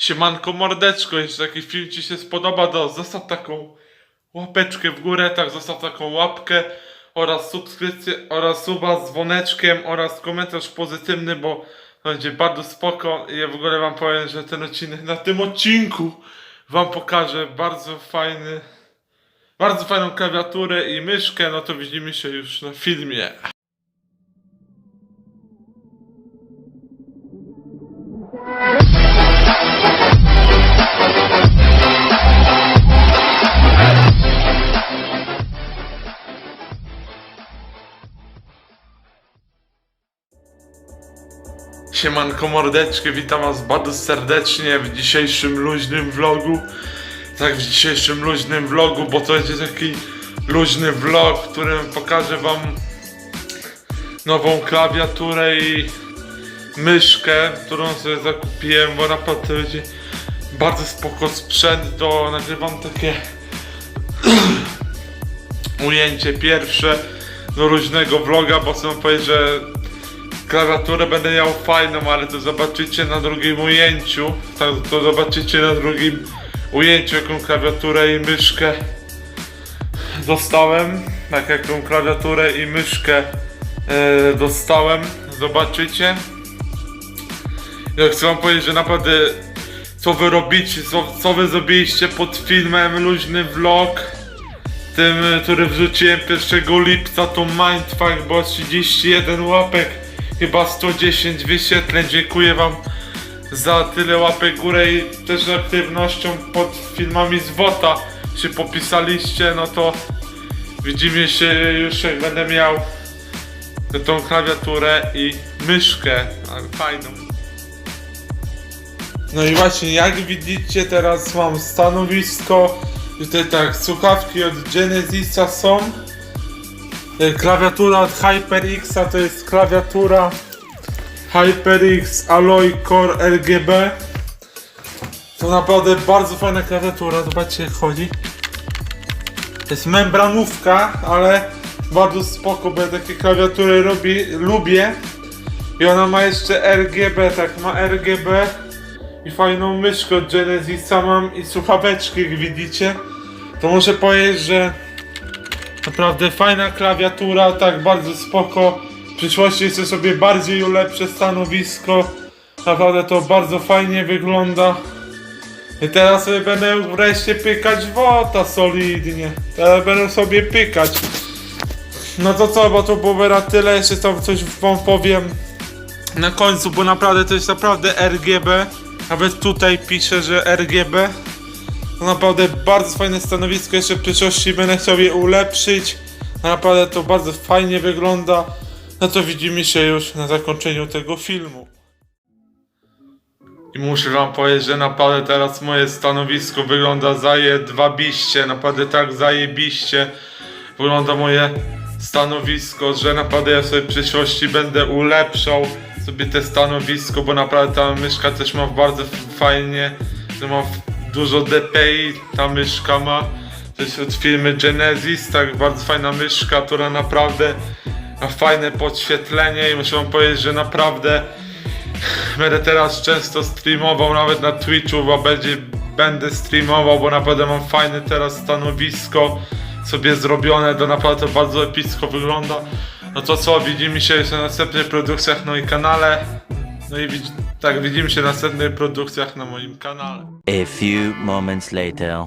Siemanko mordeczko, jeśli taki film Ci się spodoba, to zostaw taką łapeczkę w górę, tak zostaw taką łapkę oraz subskrypcję oraz suba z dzwoneczkiem oraz komentarz pozytywny, bo będzie bardzo spoko i ja w ogóle Wam powiem, że ten odcinek na tym odcinku Wam pokażę bardzo fajny bardzo fajną klawiaturę i myszkę, no to widzimy się już na filmie. Siemanko mordeczki, witam was bardzo serdecznie w dzisiejszym luźnym vlogu. Tak, w dzisiejszym luźnym vlogu, bo to będzie taki luźny vlog, w którym pokażę wam nową klawiaturę i myszkę, którą sobie zakupiłem, bo naprawdę będzie bardzo spoko sprzęt, to nagrywam takie ujęcie pierwsze do luźnego vloga, bo chcę powiedzieć, że klawiaturę będę miał fajną, ale to zobaczycie na drugim ujęciu. To, zobaczycie na drugim ujęciu, jaką klawiaturę i myszkę dostałem. Tak, jaką klawiaturę i myszkę e, dostałem. Zobaczycie. Ja chcę wam powiedzieć, że naprawdę co wy robicie, co, co wy zrobiliście pod filmem Luźny Vlog tym, który wrzuciłem 1 lipca, to Mindfuck, bo 31 łapek, chyba 110 wyświetleń. Dziękuję Wam za tyle łapek górę i też aktywnością pod filmami z WOTA się popisaliście, no to widzimy się już jak będę miał tą klawiaturę i myszkę ale fajną. No i właśnie, jak widzicie, teraz mam stanowisko. Tutaj tak, słuchawki od Genesisa są. E, Klawiatura od HyperXa to jest klawiatura HyperX Alloy Core RGB. To naprawdę bardzo fajna klawiatura, zobaczcie jak chodzi. To jest membranówka, ale bardzo spoko, bo ja takie klawiatury robi, lubię. I ona ma jeszcze RGB, tak, ma RGB i fajną myszkę od Genesisa mam i słuchaweczki, jak widzicie. To muszę powiedzieć, że naprawdę fajna klawiatura, tak bardzo spoko. W przyszłości chcę sobie bardziej ulepszę stanowisko. Naprawdę to bardzo fajnie wygląda. I teraz sobie będę wreszcie pykać wota solidnie. Teraz będę sobie pykać. No to co, bo to było na tyle, jeszcze tam coś wam powiem na końcu, bo naprawdę to jest naprawdę RGB. Nawet tutaj pisze, że RGB. To naprawdę bardzo fajne stanowisko, jeszcze w przyszłości będę chciał je ulepszyć. Naprawdę to bardzo fajnie wygląda. No to widzimy się już na zakończeniu tego filmu. I muszę wam powiedzieć, że naprawdę teraz moje stanowisko wygląda zajedwabiście, naprawdę tak zajebiście wygląda moje stanowisko, że naprawdę ja sobie w przyszłości będę ulepszał sobie te stanowisko, bo naprawdę ta myszka też ma bardzo fajnie, że ma dużo DPI, ta myszka ma, to jest od firmy Genesis, tak bardzo fajna myszka, która naprawdę ma fajne podświetlenie i muszę wam powiedzieć, że naprawdę Będę teraz często streamował, nawet na Twitchu, bo będzie, będę streamował, bo naprawdę mam fajne teraz stanowisko sobie zrobione, to naprawdę bardzo epicko wygląda. No to co, widzimy się jeszcze na następnych produkcjach na moim kanale. No i widz- tak, widzimy się w następnych produkcjach na moim kanale. A few moments later.